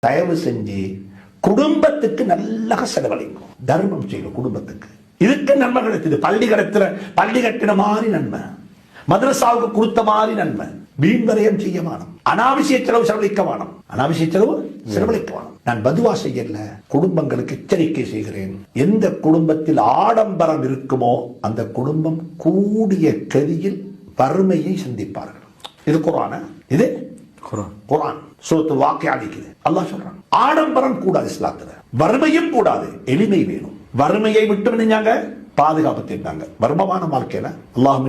தயவு செஞ்சு குடும்பத்துக்கு நல்லா செலவழிக்கும் தர்மம் செய்யணும் குடும்பத்துக்கு. இதுக்கு நன்மை கிடைச்சது. பள்ளி கடத்துற பள்ளி கட்டின மாதிரி நன்மை. மதரசாவுக்கு கொடுத்த மாதிரி நன்மை. வீண் வரையம் செய்ய வேணும். அனாவசிய செலவு செலவழிக்க வேணும். அனாவசிய செலவு செலவழிக்க வேணும். நான் பதுவா செய்யல. குடும்பங்களுக்கு எச்சரிக்கை செய்கிறேன். எந்த குடும்பத்தில் ஆடம்பரம் இருக்குமோ அந்த குடும்பம் கூடிய கதியில் வறுமையை சந்திப்பார்கள். இது குரான. இது குரான் சூரத்து வாக்கிய அளிக்குது அல்லாஹ் சொல்றான் ஆடம்பரம் கூடாது இஸ்லாத்துல. வறுமையும் கூடாது எளிமை வேணும். வறுமையை விட்டு நினைஞ்சாங்க பாதுகாப்பு தேடினாங்க. வர்மமான வாழ்க்கையில அல்லாஹ்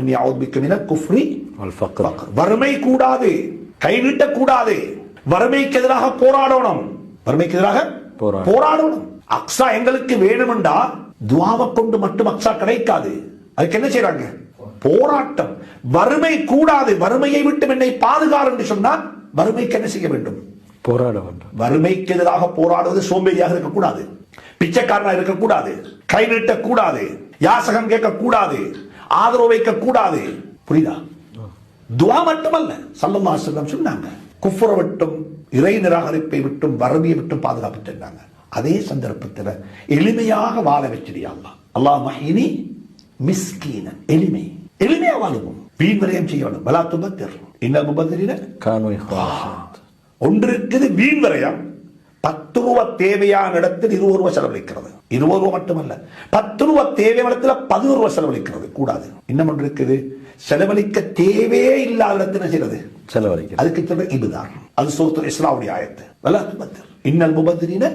வறுமை கூடாது கை நீட்ட கூடாது. வறுமைக்கு எதிராக போராடணும். வறுமைக்கு எதிராக போராட- போராடணும். அக்ஸா எங்களுக்கு வேணுமெண்டா துவாவை கொண்டு மட்டும் அக்ஸா கிடைக்காது. அதுக்கு என்ன செய்றாங்க? போராட்டம். வறுமை கூடாது. வறுமையை விட்டு என்னை பாதுகார் என்று சொன்னால் வறுமைக்கு என்ன செய்ய வேண்டும்? போராட வேண்டும். வறுமைக்கு எதிராக போராடுவது சோம்பேறியாக இருக்கக்கூடாது. பிச்சைக்காரனா இருக்கக்கூடாது. கை நீட்டக்கூடாது. யாசகம் கேட்கக்கூடாது. ஆதரவு வைக்க கூடாது புரியுதா துவா மட்டுமல்ல. சல்லல்லாஹு அலைஹி வஸல்லம் சொன்னாங்க. குஃப்ர விட்டும் இறை நிராகரிப்பை விட்டும் வறுமையை விட்டும் பாதுகாப்பு சென்றாங்க அதே சந்தர்ப்பத்தில் எளிமையாக வாழ வச்சிருயா அல்லாஹ்? அல்லாஹ் மஹினி மிஸ்கீனன். எளிமை. எளிமையா வாழுவோம். வீண் விரயம் செய்ய வேண்டும் பலா துபத்திர் இன்னல் முபத்திரின இஹ்வான் ஒன்று இருக்குது வீண் விரயம் பத்து ரூபா தேவையான இடத்தில் இருபது ரூபா செலவழிக்கிறது. இருபது ரூபா மட்டுமல்ல பத்து ரூபா தேவையான இடத்துல பதினோரு ரூபா செலவழிக்கிறது. கூடாது. இன்னும் ஒன்று இருக்குது செலவழிக்க தேவையே இல்லாத இடத்துல செய்யறது? செலவழிக்கிறது. அதுக்கு சொல்ற இதுதான் அது சூரத்துல் இஸ்லாவுடைய ஆயத்து. வலா துபத்திர் இன்னல் முபத்திரின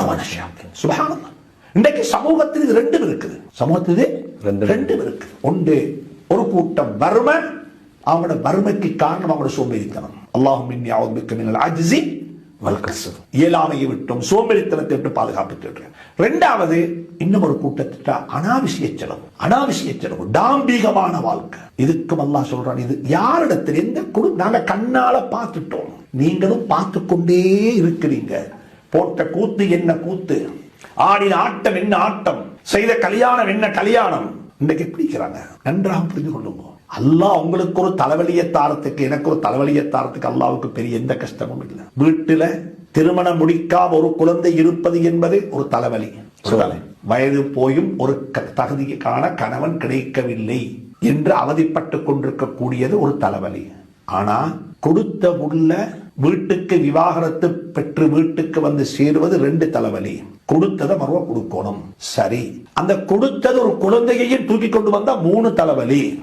அவனஷாக்கு. சுபஹானல்லாஹ். இன்றைக்கு சமூகத்தில் இது ரெண்டும் இருக்குது. சமூகத்தில் ரெண்டு. ரெண்டும் இருக்கு ஒன்று ஒரு கூட்டம் வறுமை அவங்களோட வறுமைக்கு காரணம் அவங்களோட சோம்பேறித்தனம். அல்லாஹும் மின்னி அவுதுபிக்க இயலாமையை விட்டும் சோம்பேறித்தனத்தை விட்டு பாதுகாப்பு தேடுறேன். ரெண்டாவது இன்னும் ஒரு கூட்டத்திட்ட அனாவசிய செலவு. அனாவசிய செலவு டாம்பீகமான வாழ்க்கை. இதுக்கும் அல்லாஹ் சொல்றான் இது யாரிடத்தில் எந்த குழு நாங்க கண்ணால பார்த்துட்டோம். நீங்களும் பார்த்து கொண்டே இருக்கிறீங்க. போட்ட கூத்து என்ன கூத்து? ஆடின ஆட்டம் என்ன ஆட்டம்? செய்த கல்யாணம் என்ன கல்யாணம்? இன்றைக்கு பிடிக்கிறாங்க நன்றாக புரிந்து கொள்ளுங்க. அல்லாஹ் உங்களுக்கு ஒரு தலைவலியை தாரத்துக்கு எனக்கு ஒரு தலைவலியை தாரத்துக்கு அல்லாவுக்கு பெரிய எந்த கஷ்டமும் இல்லை. வீட்டுல திருமணம் முடிக்காம ஒரு குழந்தை இருப்பது என்பது ஒரு தலைவலி. வயது போயும் ஒரு தகுதிக்கான கணவன் கிடைக்கவில்லை என்று அவதிப்பட்டு கொண்டிருக்கக்கூடியது ஒரு தலைவலி. ஆனா கொடுத்த உள்ள வீட்டுக்கு விவாகரத்து பெற்று வீட்டுக்கு வந்து சேருவது ரெண்டு தலைவலி. கொடுத்ததை மறுவ கொடுக்கணும். சரி. அந்த கொடுத்தது ஒரு குழந்தையையும் தூக்கி கொண்டு வந்தா மூணு தலைவலி.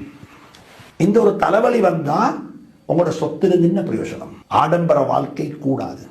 இந்த ஒரு தலைவலி வந்தா உங்களோட சொத்துல என்ன பிரயோஜனம். ஆடம்பர வாழ்க்கை கூடாது.